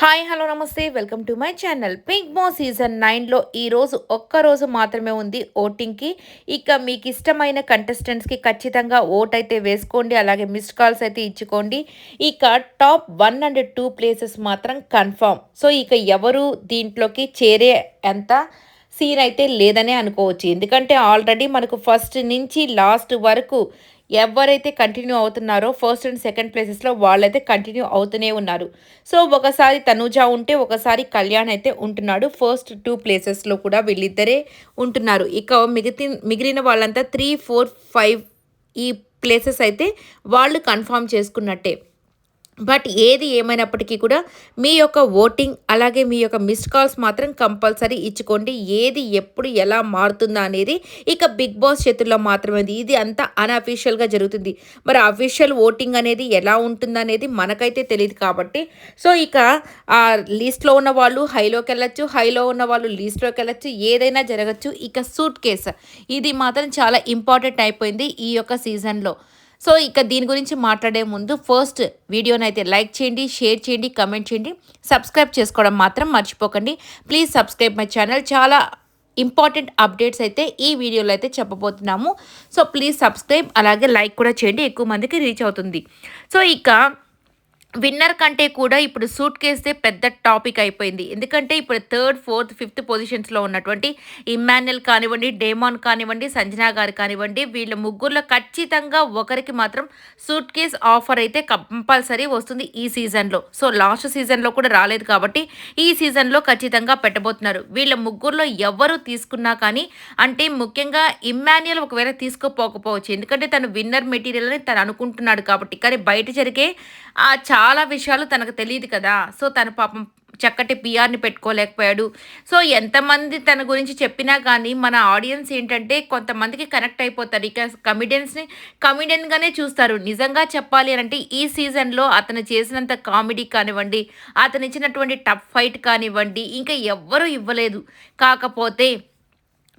Hi hello నమస్తే. Welcome to my channel Big Boss season నైన్లో ఈరోజు ఒక్కరోజు మాత్రమే ఉంది ఓటింగ్కి ఇక మీకు ఇష్టమైన కంటెస్టెంట్స్కి ఖచ్చితంగా ఓట్ అయితే వేసుకోండి అలాగే మిస్డ్ కాల్స్ అయితే ఇచ్చుకోండి. ఇక top one and two places మాత్రం కన్ఫర్మ్ సో ఇక ఎవరు దీంట్లోకి చేరే అంత సీన్ అయితే లేదనే అనుకోవచ్చు. ఎందుకంటే ఆల్రెడీ మనకు ఫస్ట్ నుంచి లాస్ట్ వరకు ఎవరైతే కంటిన్యూ అవుతున్నారో ఫస్ట్ అండ్ సెకండ్ ప్లేసెస్లో వాళ్ళైతే కంటిన్యూ అవుతూనే ఉన్నారు. సో ఒకసారి తనుజా ఉంటే ఒకసారి కళ్యాణ్ అయితే ఉంటున్నాడు. ఫస్ట్ టూ ప్లేసెస్లో కూడా వీళ్ళిద్దరే ఉంటున్నారు. ఇక మిగతి మిగిలిన వాళ్ళంతా త్రీ ఫోర్ ఫైవ్ ఈ ప్లేసెస్ అయితే వాళ్ళు కన్ఫామ్ చేసుకున్నట్టే. బట్ ఏది ఏమైనప్పటికీ కూడా మీ యొక్క ఓటింగ్ అలాగే మీ యొక్క మిస్డ్ కాల్స్ మాత్రం కంపల్సరీ ఇచ్చుకోండి. ఏది ఎప్పుడు ఎలా మారుతుందా అనేది ఇక బిగ్ బాస్ చేతుల్లో మాత్రమే ఇది అంతా అన్అఫీషియల్గా జరుగుతుంది. మరి అఫీషియల్ ఓటింగ్ అనేది ఎలా ఉంటుందనేది మనకైతే తెలియదు కాబట్టి. సో ఇక ఆ లీస్ట్లో ఉన్న వాళ్ళు హైలోకి వెళ్ళచ్చు. హైలో ఉన్న వాళ్ళు లీస్ట్లోకి వెళ్ళచ్చు. ఏదైనా జరగచ్చు. ఇక సూట్ కేస్ ఇది మాత్రం చాలా ఇంపార్టెంట్ అయిపోయింది ఈ యొక్క సీజన్లో సో ఇక దీని గురించి మాట్లాడే ముందు ఫస్ట్ వీడియోని అయితే లైక్ చేయండి షేర్ చేయండి కమెంట్ చేయండి. సబ్స్క్రైబ్ చేసుకోవడం మాత్రం మర్చిపోకండి. ప్లీజ్ సబ్స్క్రైబ్ మై ఛానల్ చాలా ఇంపార్టెంట్ అప్డేట్స్ అయితే ఈ వీడియోలో అయితే చెప్పబోతున్నాము. సో ప్లీజ్ సబ్స్క్రైబ్ అలాగే లైక్ కూడా చేయండి. ఎక్కువ మందికి రీచ్ అవుతుంది. సో ఇక విన్నర్ కంటే కూడా ఇప్పుడు సూట్ కేసే పెద్ద టాపిక్ అయిపోయింది. ఎందుకంటే ఇప్పుడు థర్డ్ ఫోర్త్ ఫిఫ్త్ పొజిషన్స్లో ఉన్నటువంటి ఇమ్మాన్యుల్ కానివ్వండి డేమాన్ కానివ్వండి సంజనా గారు కానివ్వండి వీళ్ళ ముగ్గురులో ఖచ్చితంగా ఒకరికి మాత్రం సూట్ కేస్ ఆఫర్ అయితే కంపల్సరీ వస్తుంది ఈ సీజన్లో. సో లాస్ట్ సీజన్లో కూడా రాలేదు కాబట్టి ఈ సీజన్లో ఖచ్చితంగా పెట్టబోతున్నారు. వీళ్ళ ముగ్గురులో ఎవరు తీసుకున్నా కానీ అంటే ముఖ్యంగా ఇమ్మాన్యుల్ ఒకవేళ తీసుకోపోకపోవచ్చు. ఎందుకంటే తను విన్నర్ మెటీరియల్ అని తను అనుకుంటున్నాడు కాబట్టి. కానీ బయట జరిగే చాలా విషయాలు తనకు తెలియదు కదా. సో తన పాపం చక్కటి పిఆర్ని పెట్టుకోలేకపోయాడు. సో ఎంతమంది తన గురించి చెప్పినా కానీ మన ఆడియన్స్ ఏంటంటే కొంతమందికి కనెక్ట్ అయిపోతారు. ఇక కమిడియన్స్ని కమిడియన్గానే చూస్తారు. నిజంగా చెప్పాలి అంటే ఈ సీజన్లో అతను చేసినంత కామెడీ కానివ్వండి అతను ఇచ్చినటువంటి టఫ్ ఫైట్ కానివ్వండి ఇంకా ఎవ్వరూ ఇవ్వలేదు. కాకపోతే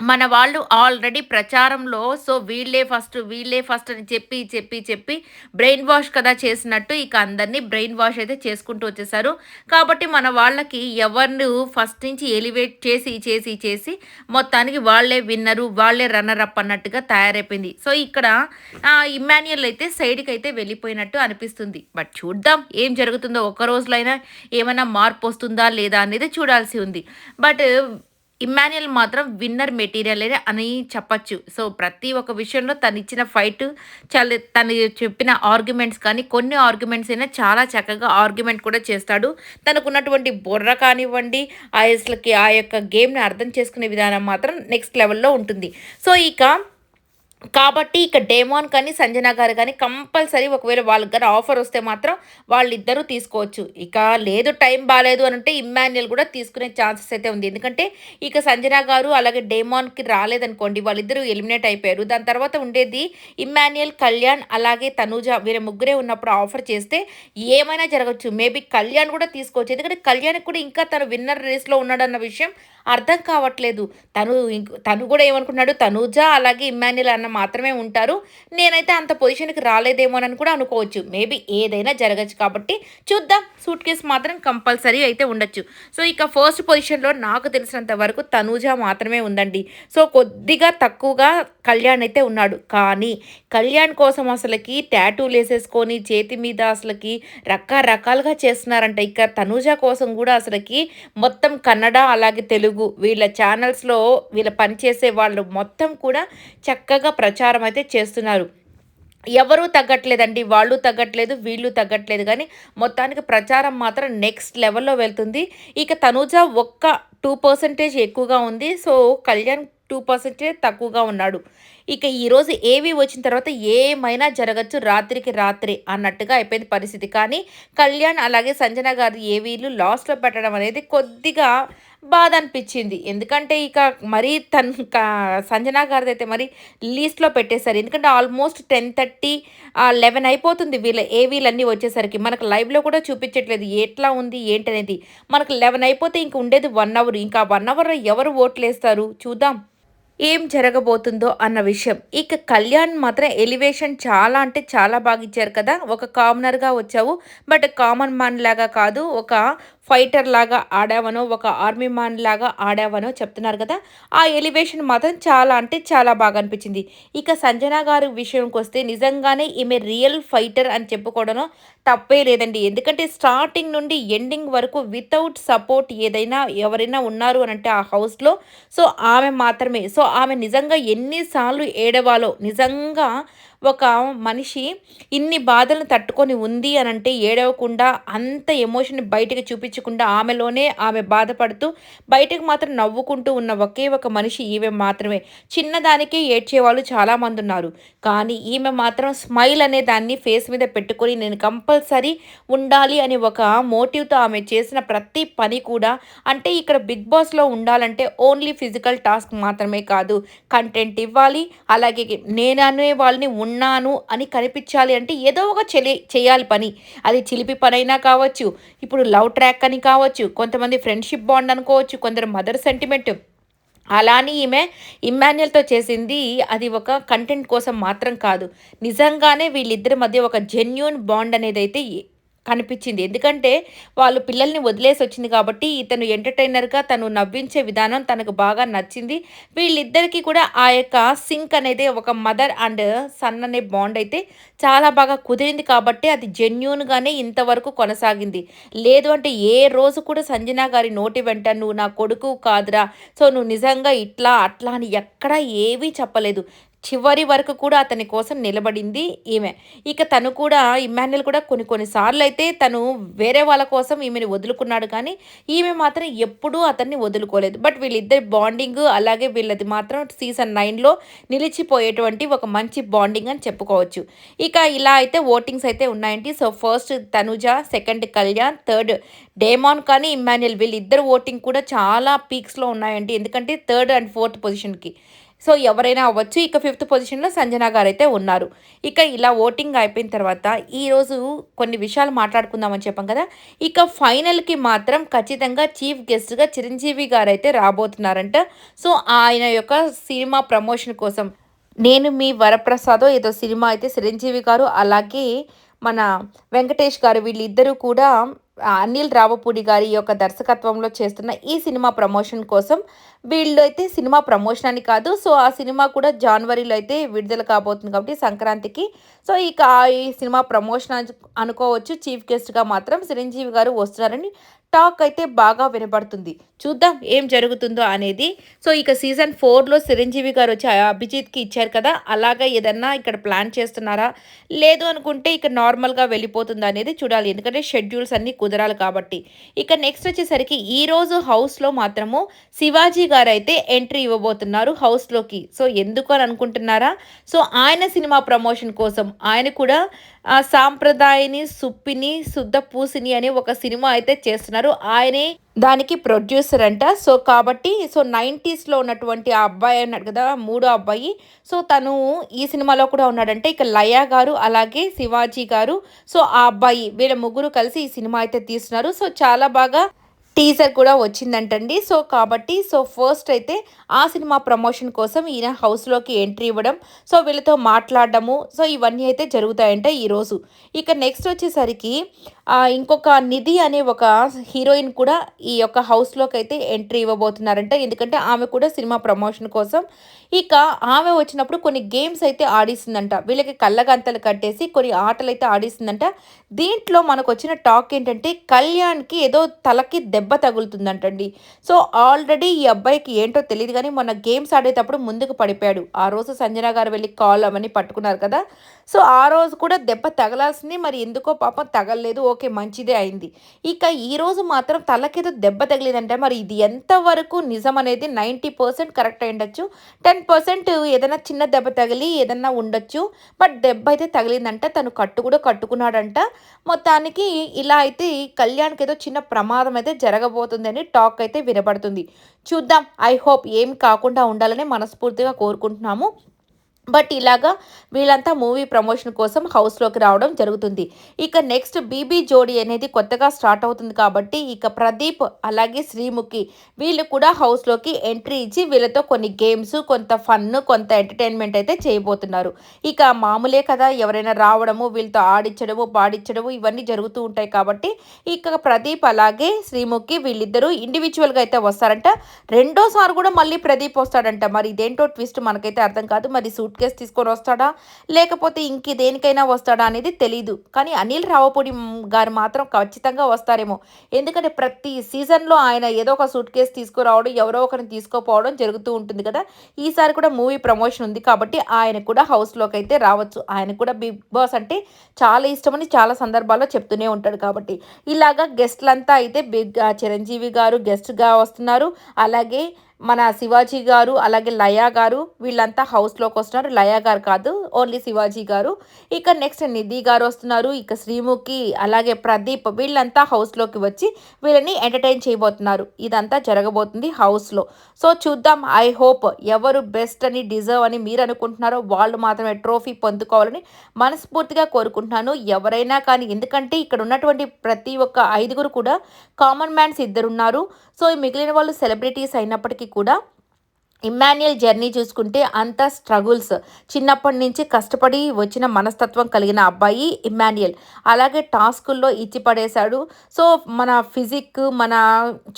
మన వాళ్ళు ఆల్రెడీ ప్రచారంలో సో వీళ్ళే ఫస్ట్ వీళ్ళే ఫస్ట్ అని చెప్పి చెప్పి చెప్పి బ్రెయిన్ వాష్ కదా చేసినట్టు ఇక అందరినీ బ్రెయిన్ వాష్ అయితే చేసుకుంటూ వచ్చేసారు. కాబట్టి మన వాళ్ళకి ఎవరిని ఫస్ట్ నుంచి ఎలివేట్ చేసి చేసి చేసి మొత్తానికి వాళ్ళే విన్నరు వాళ్ళే రన్నర్ అప్ అన్నట్టుగా తయారైపోయింది. సో ఇక్కడ ఇమాన్యుయల్ అయితే సైడ్కి అయితే వెళ్ళిపోయినట్టు అనిపిస్తుంది. బట్ చూద్దాం ఏం జరుగుతుందో ఒక్క రోజులో అయినా ఏమైనా మార్పు వస్తుందా లేదా అనేది చూడాల్సి ఉంది. బట్ ఇమ్మాన్యుయల్ మాత్రం విన్నర్ మెటీరియల్ అని చెప్పచ్చు. సో ప్రతి ఒక్క విషయంలో తను ఇచ్చిన ఫైట్ చాలా తను చెప్పిన ఆర్గ్యుమెంట్స్ కానీ కొన్ని ఆర్గ్యుమెంట్స్ అయినా చాలా చక్కగా ఆర్గ్యుమెంట్ కూడా చేస్తాడు. తనకున్నటువంటి బుర్ర కానివ్వండి ఆ ఆ యొక్క గేమ్ని అర్థం చేసుకునే విధానం మాత్రం నెక్స్ట్ లెవెల్లో ఉంటుంది. సో ఇక కాబట్టి ఇక డేమాన్ కానీ సంజన గారు కానీ కంపల్సరీ ఒకవేళ వాళ్ళకి కానీ ఆఫర్ వస్తే మాత్రం వాళ్ళిద్దరూ తీసుకోవచ్చు. ఇక లేదు టైం బాగాలేదు అని అంటే ఇమ్మాన్యుయల్ కూడా తీసుకునే ఛాన్సెస్ అయితే ఉంది. ఎందుకంటే ఇక సంజన గారు అలాగే డేమాన్కి రాలేదనుకోండి వాళ్ళిద్దరూ ఎలిమినేట్ అయిపోయారు. దాని తర్వాత ఉండేది ఇమ్మాన్యుయల్ కళ్యాణ్ అలాగే తనూజ వీరి ముగ్గురే ఉన్నప్పుడు ఆఫర్ చేస్తే ఏమైనా జరగచ్చు. మేబీ కళ్యాణ్ కూడా తీసుకోవచ్చు. ఎందుకంటే కళ్యాణ్ కూడా ఇంకా తను విన్నర్ రేస్లో ఉన్నాడన్న విషయం అర్థం కావట్లేదు. తను తను కూడా ఏమనుకున్నాడు తనూజ అలాగే ఇమ్మాన్యుల్ అన్న మాత్రమే ఉంటారు. నేనైతే అంత పొజిషన్కి రాలేదేమోనని కూడా అనుకోవచ్చు. మేబీ ఏదైనా జరగచ్చు కాబట్టి చూద్దాం. సూట్ కేసు మాత్రం కంపల్సరీ అయితే ఉండొచ్చు. సో ఇక ఫస్ట్ పొజిషన్లో నాకు తెలిసినంత వరకు తనూజ మాత్రమే ఉందండి. సో కొద్దిగా తక్కువగా కళ్యాణ్ అయితే ఉన్నాడు. కానీ కళ్యాణ్ కోసం అసలుకి ట్యాటూలు వేసేసుకొని చేతి మీద అసలుకి రకరకాలుగా చేస్తున్నారంట. ఇక తనూజ కోసం కూడా అసలుకి మొత్తం కన్నడ అలాగే తెలుగు వీళ్ళ ఛానల్స్లో వీళ్ళ పనిచేసే వాళ్ళు మొత్తం కూడా చక్కగా ప్రచారం అయితే చేస్తున్నారు. ఎవరూ తగ్గట్లేదండి వాళ్ళు తగ్గట్లేదు వీళ్ళు తగ్గట్లేదు కానీ మొత్తానికి ప్రచారం మాత్రం నెక్స్ట్ లెవెల్లో వెళ్తుంది. ఇక తనూజ ఒక్క టూ పర్సెంటేజ్ ఎక్కువగా ఉంది సో కళ్యాణ్ టూ పర్సెంటేజ్ తక్కువగా ఉన్నాడు. ఇక ఈరోజు ఏవి వచ్చిన తర్వాత ఏమైనా జరగచ్చు రాత్రికి రాత్రి అన్నట్టుగా అయిపోయింది పరిస్థితి. కానీ కళ్యాణ్ అలాగే సంజన గారు ఏవీలు లాస్ట్లో పెట్టడం అనేది కొద్దిగా బాధ అనిపించింది. ఎందుకంటే ఇక మరీ తను సంజనా గారిది అయితే మరి లీస్ట్లో పెట్టేశారు. ఎందుకంటే ఆల్మోస్ట్ టెన్ థర్టీ లెవెన్ అయిపోతుంది వీళ్ళ ఏ వీళ్ళన్నీ వచ్చేసరికి. మనకు లైవ్లో కూడా చూపించట్లేదు ఎట్లా ఉంది ఏంటనేది. మనకు లెవెన్ అయిపోతే ఇంక ఉండేది వన్ అవర్. ఇంకా వన్ అవర్ ఎవరు ఓట్లేస్తారు? చూద్దాం. ఏం జరగబోతుందో అన్న విషయం. ఇక కళ్యాణ్ మాత్రం ఎలివేషన్ చాలా అంటే చాలా బాగా ఇచ్చారు కదా. ఒక కామనర్గా వచ్చావు. బట్ కామన్ మ్యాన్ లాగా కాదు. ఒక ఫైటర్ లాగా ఆడావనో ఒక ఆర్మీ మ్యాన్ లాగా ఆడావనో చెప్తున్నారు కదా. ఆ ఎలివేషన్ మాత్రం చాలా అంటే చాలా బాగా అనిపించింది. ఇక సంజన గారి విషయంకి వస్తే నిజంగానే ఈమె రియల్ ఫైటర్ అని చెప్పుకోవడంలో తప్పే లేదండి. ఎందుకంటే స్టార్టింగ్ నుండి ఎండింగ్ వరకు వితౌట్ సపోర్ట్ ఏదైనా ఎవరైనా ఉన్నారు అని అంటే ఆ హౌస్లో సో ఆమె మాత్రమే. సో ఆమె నిజంగా ఎన్నిసార్లు ఏడవాలో నిజంగా ఒక మనిషి ఇన్ని బాధలను తట్టుకొని ఉంది అని అంటే ఏడవకుండా అంత ఎమోషన్ బయటకు చూపించకుండా ఆమెలోనే ఆమె బాధపడుతూ బయటకు మాత్రం నవ్వుకుంటూ ఉన్న ఒకే ఒక మనిషి ఈమె మాత్రమే. చిన్నదానికే ఏడ్చేవాళ్ళు చాలామంది ఉన్నారు. కానీ ఈమె మాత్రం స్మైల్ అనే దాన్ని ఫేస్ మీద పెట్టుకొని నేను కంపల్సరీ ఉండాలి అని ఒక మోటివ్తో ఆమె చేసిన ప్రతి పని కూడా అంటే ఇక్కడ బిగ్ బాస్లో ఉండాలంటే ఓన్లీ ఫిజికల్ టాస్క్ మాత్రమే కాదు కంటెంట్ ఇవ్వాలి అలాగే నేను అనే వాళ్ళని ఉన్నాను అని కనిపించాలి అంటే ఏదో ఒక చెలి చేయాలి పని. అది చిలిపి పనైనా కావచ్చు ఇప్పుడు లవ్ ట్రాక్ అని కావచ్చు కొంతమంది ఫ్రెండ్షిప్ బాండ్ అనుకోవచ్చు కొందరు మదర్ సెంటిమెంట్ అలానే ఈమె ఇమ్మాన్యుయల్తో చేసింది అది ఒక కంటెంట్ కోసం మాత్రం కాదు. నిజంగానే వీళ్ళిద్దరి మధ్య ఒక జెన్యున్ బాండ్ అనేది అయితే కనిపించింది. ఎందుకంటే వాళ్ళు పిల్లల్ని వదిలేసి వచ్చింది కాబట్టి ఇతను ఎంటర్టైనర్గా తను నవ్వించే విధానం తనకు బాగా నచ్చింది. వీళ్ళిద్దరికీ కూడా ఆ యొక్క సింక్ అనేది ఒక మదర్ అండ్ సన్ అనే బాండ్ అయితే చాలా బాగా కుదిరింది కాబట్టి అది జెన్యున్గానే ఇంతవరకు కొనసాగింది. లేదు అంటే ఏ రోజు కూడా సంజన గారి నోటి వెంట నువ్వు నా కొడుకు కాదురా సో నువ్వు నిజంగా ఇట్లా అట్లా అని ఎక్కడా ఏవీ చెప్పలేదు. చివరి వరకు కూడా అతని కోసం నిలబడింది ఈమె. ఇక తను కూడా ఇమాన్యుల్ కూడా కొన్ని కొన్నిసార్లు అయితే తను వేరే వాళ్ళ కోసం ఈమెను వదులుకున్నాడు కానీ ఈమె మాత్రం ఎప్పుడూ అతన్ని వదులుకోలేదు. బట్ వీళ్ళిద్దరి బాండింగ్ అలాగే వీళ్ళది మాత్రం సీజన్ నైన్లో నిలిచిపోయేటువంటి ఒక మంచి బాండింగ్ అని చెప్పుకోవచ్చు. ఇక ఇలా అయితే ఓటింగ్స్ అయితే ఉన్నాయండి. So first Tanuja second Kalyan third Demon కానీ ఇమాన్యుల్ వీళ్ళిద్దరు ఓటింగ్ కూడా చాలా పీక్స్లో ఉన్నాయండి. ఎందుకంటే థర్డ్ అండ్ ఫోర్త్ పొజిషన్కి. సో ఎవరైనా అవ్వచ్చు. ఇక ఫిఫ్త్ పొజిషన్లో సంజన గారు అయితే ఉన్నారు. ఇక ఇలా ఓటింగ్ అయిపోయిన తర్వాత ఈరోజు కొన్ని విషయాలు మాట్లాడుకుందామని చెప్పాం కదా. ఇక ఫైనల్కి మాత్రం ఖచ్చితంగా చీఫ్ గెస్ట్గా చిరంజీవి గారు అయితే రాబోతున్నారంట. సో ఆయన యొక్క సినిమా ప్రమోషన్ కోసం నేను మీ వరప్రసాదో ఏదో సినిమా అయితే చిరంజీవి గారు అలాగే మన వెంకటేష్ గారు వీళ్ళిద్దరూ కూడా అనిల్ రావపూడి గారి యొక్క దర్శకత్వంలో చేస్తున్న ఈ సినిమా ప్రమోషన్ కోసం వీళ్ళు అయితే సినిమా ప్రమోషన్ అని కాదు. సో ఆ సినిమా కూడా జనవరిలో అయితే విడుదల కాబోతుంది కాబట్టి సంక్రాంతికి. సో ఇక ఈ సినిమా ప్రమోషన్ అనుకోవచ్చు. చీఫ్ గెస్ట్గా మాత్రం చిరంజీవి గారు వస్తున్నారని టాక్ అయితే బాగా వినపడుతుంది చూద్దాం ఏం జరుగుతుందో అనేది. సో ఇక సీజన్ ఫోర్లో చిరంజీవి గారు వచ్చి అభిజిత్కి ఇచ్చారు కదా అలాగా ఏదన్నా ఇక్కడ ప్లాన్ చేస్తున్నారా? లేదు అనుకుంటే ఇక నార్మల్గా వెళ్ళిపోతుందా అనేది చూడాలి. ఎందుకంటే షెడ్యూల్స్ అన్నీ కుదరాలి కాబట్టి. ఇక నెక్స్ట్ వచ్చేసరికి ఈరోజు హౌస్లో మాత్రము శివాజీ గారు అయితే ఎంట్రీ ఇవ్వబోతున్నారు హౌస్లోకి. సో ఎందుకు అని అనుకుంటున్నారా? సో ఆయన సినిమా ప్రమోషన్ కోసం. ఆయన కూడా సాంప్రదాయని సుప్పిని శుద్ధ పూసిని అనే ఒక సినిమా అయితే చేస్తున్నారు. ఆయనే దానికి ప్రొడ్యూసర్ అంట. సో కాబట్టి సో నైంటీస్లో ఉన్నటువంటి ఆ అబ్బాయి అన్నాడు కదా మూడో అబ్బాయి. సో తను ఈ సినిమాలో కూడా ఉన్నాడంటే. ఇక లయా గారు అలాగే శివాజీ గారు. సో ఆ అబ్బాయి వీళ్ళ ముగ్గురు కలిసి ఈ సినిమా అయితే తీస్తున్నారు. సో చాలా బాగా టీజర్ కూడా వచ్చిందంటండి. సో కాబట్టి సో ఫస్ట్ అయితే ఆ సినిమా ప్రమోషన్ కోసం ఈయన హౌస్లోకి ఎంట్రీ ఇవ్వడం సో వీళ్ళతో మాట్లాడడము సో ఇవన్నీ అయితే జరుగుతాయంట ఈరోజు. ఇక నెక్స్ట్ వచ్చేసరికి ఇంకొక నిధి అనే ఒక హీరోయిన్ కూడా ఈ యొక్క హౌస్లోకి అయితే ఎంట్రీ ఇవ్వబోతున్నారంట. ఎందుకంటే ఆమె కూడా సినిమా ప్రమోషన్ కోసం. ఇక ఆమె వచ్చినప్పుడు కొన్ని గేమ్స్ అయితే ఆడిస్తుందంట. వీళ్ళకి కళ్ళగంతలు కట్టేసి కొన్ని ఆటలు అయితే ఆడిస్తుందంట. దీంట్లో మనకు వచ్చిన టాక్ ఏంటంటే కళ్యాణ్కి ఏదో తలకి దెబ్బ తగులుతుందంటండి. సో ఆల్రెడీ ఈ అబ్బాయికి ఏంటో తెలియదు కానీ మొన్న గేమ్స్ ఆడేటప్పుడు ముందుకు పడిపోయాడు. ఆ రోజు సంజన గారు వెళ్ళి కాల్ అవన్నీ పట్టుకున్నారు కదా. సో ఆ రోజు కూడా దెబ్బ తగలాల్సింది. మరి ఎందుకో పాపం తగలలేదు. ఓకే మంచిదే అయింది. ఇక ఈరోజు మాత్రం తలకేదో దెబ్బ తగిలిందంటే. మరి ఇది ఎంతవరకు నిజం అనేది నైంటీ పర్సెంట్ కరెక్ట్ అయ్యుండొచ్చు టెన్ పర్సెంట్ ఏదైనా చిన్న దెబ్బ తగిలి ఏదన్నా ఉండొచ్చు. బట్ దెబ్బ అయితే తగిలిందంట. తను కట్టు కూడా కట్టుకున్నాడంట. మొత్తానికి ఇలా అయితే కళ్యాణ్కి ఏదో చిన్న ప్రమాదం అయితే జరగబోతుందని టాక్ అయితే వినబడుతుంది. చూద్దాం. ఐ హోప్ ఏం కాకుండా ఉండాలని మనస్ఫూర్తిగా కోరుకుంటున్నాము. బట్ ఇలాగా వీళ్ళంతా మూవీ ప్రమోషన్ కోసం హౌస్లోకి రావడం జరుగుతుంది. ఇక నెక్స్ట్ బీబీ జోడీ అనేది కొత్తగా స్టార్ట్ అవుతుంది కాబట్టి ఇక ప్రదీప్ అలాగే శ్రీముఖి వీళ్ళు కూడా హౌస్లోకి ఎంట్రీ ఇచ్చి వీళ్ళతో కొన్ని గేమ్స్ కొంత ఫన్ కొంత ఎంటర్టైన్మెంట్ అయితే చేయబోతున్నారు. ఇక మామూలే కదా ఎవరైనా రావడము వీళ్ళతో ఆడించడము పాడించడము ఇవన్నీ జరుగుతూ ఉంటాయి కాబట్టి ఇక ప్రదీప్ అలాగే శ్రీముఖి వీళ్ళిద్దరూ ఇండివిజువల్గా అయితే వస్తారంట. రెండోసారి కూడా మళ్ళీ ప్రదీప్ వస్తాడంట. మరి ఇదేంటో ట్విస్ట్ మనకైతే అర్థం కాదు. మరి సూట్ కేస్ తీసుకొని వస్తాడా? లేకపోతే ఇంక దేనికైనా వస్తాడా అనేది తెలీదు. కానీ అనిల్ రావపూడి గారు మాత్రం ఖచ్చితంగా వస్తారేమో. ఎందుకంటే ప్రతి సీజన్లో ఆయన ఏదో ఒక సూట్ కేసు తీసుకురావడం ఎవరో ఒకరిని తీసుకోపోవడం జరుగుతూ ఉంటుంది కదా. ఈసారి కూడా మూవీ ప్రమోషన్ ఉంది కాబట్టి ఆయన కూడా హౌస్లోకి అయితే రావచ్చు. ఆయన కూడా బిగ్ బాస్ అంటే చాలా ఇష్టమని చాలా సందర్భాల్లో చెప్తూనే ఉంటాడు కాబట్టి. ఇలాగా గెస్ట్లంతా అయితే బిగ్ చిరంజీవి గారు గెస్ట్గా వస్తున్నారు. అలాగే మన శివాజీ గారు అలాగే లయా గారు వీళ్ళంతా హౌస్లోకి వస్తున్నారు. లయా గారు కాదు ఓన్లీ శివాజీ గారు. ఇక నెక్స్ట్ నిధి గారు వస్తున్నారు. ఇక శ్రీముఖి అలాగే ప్రదీప్ వీళ్ళంతా హౌస్లోకి వచ్చి వీళ్ళని ఎంటర్టైన్ చేయబోతున్నారు. ఇదంతా జరగబోతుంది హౌస్లో సో చూద్దాం. ఐ హోప్ ఎవరు బెస్ట్ అని డిజర్వ్ అని మీరు అనుకుంటున్నారో వాళ్ళు మాత్రమే ట్రోఫీ పొందుకోవాలని మనస్ఫూర్తిగా కోరుకుంటున్నాను. ఎవరైనా కానీ ఎందుకంటే ఇక్కడ ఉన్నటువంటి ప్రతి ఒక్క ఐదుగురు కూడా కామన్ మ్యాన్స్ ఇద్దరున్నారు. సో మిగిలిన వాళ్ళు సెలబ్రిటీస్ అయినప్పటికీ కూడా ఇమ్మాన్యుయల్ జర్నీ చూసుకుంటే అంత స్ట్రగుల్స్. చిన్నప్పటి నుంచి కష్టపడి వచ్చిన మనస్తత్వం కలిగిన అబ్బాయి ఇమ్మాన్యుయల్. అలాగే టాస్కుల్లో ఇచ్చి పడేశాడు. సో మన ఫిజిక్ మన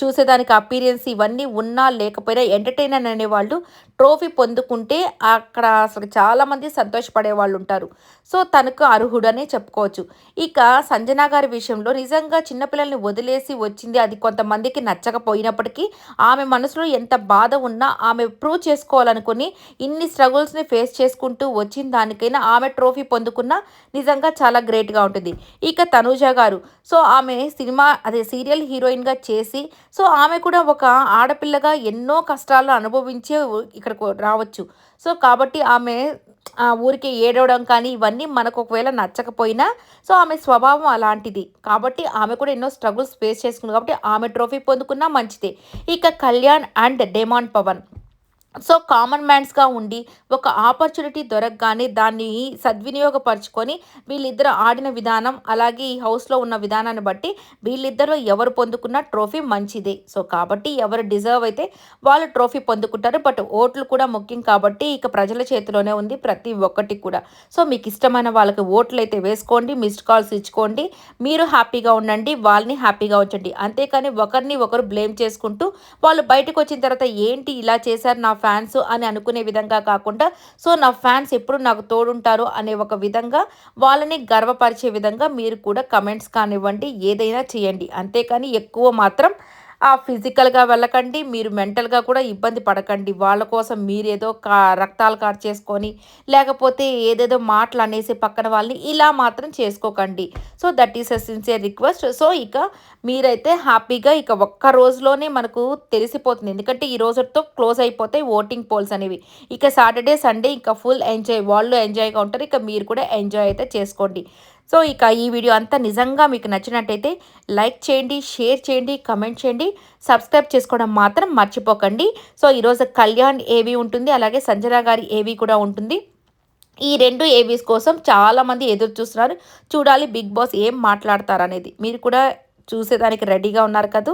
చూసేదానికి అపీరియన్స్ ఇవన్నీ ఉన్నా లేకపోయినా ఎంటర్టైనర్ అనేవాళ్ళు ట్రోఫీ పొందుకుంటే అక్కడ అసలు చాలామంది సంతోషపడే వాళ్ళు ఉంటారు. సో తనకు అర్హుడనే చెప్పుకోవచ్చు. ఇక సంజన గారి విషయంలో నిజంగా చిన్నపిల్లల్ని వదిలేసి వచ్చింది అది కొంతమందికి నచ్చకపోయినప్పటికీ ఆమె మనసులో ఎంత బాధ ఉన్నా ఆమె ప్రూవ్ చేసుకోవాలనుకుని ఇన్ని స్ట్రగుల్స్ని ఫేస్ చేసుకుంటూ వచ్చిన దానికైనా ఆమె ట్రోఫీ పొందుకున్న నిజంగా చాలా గ్రేట్గా ఉంటుంది. ఇక తనూజ గారు సో ఆమె సినిమా అదే సీరియల్ హీరోయిన్గా చేసి సో ఆమె కూడా ఒక ఆడపిల్లగా ఎన్నో కష్టాలు అనుభవించే ఇక్కడికి రావచ్చు. సో కాబట్టి ఆమె ఊరికి ఏడవడం కానీ ఇవన్నీ మనకు ఒకవేళ నచ్చకపోయినా సో ఆమె స్వభావం అలాంటిది. కాబట్టి ఆమె కూడా ఎన్నో స్ట్రగుల్స్ ఫేస్ చేసుకుంది కాబట్టి ఆమె ట్రోఫీ పొందుకున్నా మంచిదే. ఇక Kalyan and Demon Pavan. So common మ్యాన్స్గా ఉండి ఒక ఆపర్చునిటీ దొరకగానే దాన్ని సద్వినియోగపరచుకొని వీళ్ళిద్దరు ఆడిన విధానం అలాగే ఈ హౌస్లో ఉన్న విధానాన్ని బట్టి వీళ్ళిద్దరూ ఎవరు పొందుకున్న ట్రోఫీ మంచిదే. సో కాబట్టి ఎవరు డిజర్వ్ అయితే వాళ్ళు ట్రోఫీ పొందుకుంటారు. బట్ ఓట్లు కూడా ముఖ్యం కాబట్టి ఇక ప్రజల చేతిలోనే ఉంది ప్రతి ఒక్కటి కూడా. సో మీకు ఇష్టమైన వాళ్ళకి ఓట్లు అయితే వేసుకోండి మిస్డ్ కాల్స్ ఇచ్చుకోండి. మీరు హ్యాపీగా ఉండండి వాళ్ళని హ్యాపీగా ఉంచండి. అంతేకాని ఒకరిని ఒకరు బ్లేమ్ చేసుకుంటూ వాళ్ళు బయటకు వచ్చిన తర్వాత ఏంటి ఇలా చేశారు నా ఫ్యాన్స్ అని అనుకునే విధంగా కాకుండా సో నా ఫ్యాన్స్ ఎప్పుడు నాకు తోడుంటారు అనే ఒక విధంగా వాళ్ళని గర్వపరిచే విధంగా మీరు కూడా కమెంట్స్ కానివ్వండి ఏదైనా చేయండి. అంతేకాని ఎక్కువ మాత్రం ఫిజికల్గా వెళ్ళకండి మీరు మెంటల్గా కూడా ఇబ్బంది పడకండి. వాళ్ళ కోసం మీరేదో కా రక్తాలు చేసుకొని లేకపోతే ఏదేదో మాటలు అనేసి పక్కన వాళ్ళని ఇలా మాత్రం చేసుకోకండి. So that is a sincere request so ఇక మీరైతే హ్యాపీగా ఇక ఒక్క రోజులోనే మనకు తెలిసిపోతుంది. ఎందుకంటే ఈ రోజుతో క్లోజ్ అయిపోతాయి ఓటింగ్ పోల్స్ అనేవి. ఇక సాటర్డే సండే ఇంకా ఫుల్ ఎంజాయ్ వాళ్ళు ఎంజాయ్గా ఉంటారు. ఇక మీరు కూడా ఎంజాయ్ అయితే చేసుకోండి. సో ఇక ఈ వీడియో అంతా నిజంగా మీకు నచ్చినట్టయితే లైక్ చేయండి షేర్ చేయండి కమెంట్ చేయండి సబ్స్క్రైబ్ చేసుకోవడం మాత్రం మర్చిపోకండి. సో ఈరోజు కళ్యాణ్ ఏవి ఉంటుంది అలాగే సంజన గారి ఏవి కూడా ఉంటుంది. ఈ రెండు ఏవీస్ కోసం చాలామంది ఎదురు చూస్తున్నారు. చూడాలి బిగ్ బాస్ ఏం మాట్లాడతారు అనేది మీరు కూడా చూసేదానికి రెడీగా ఉన్నారు కదా?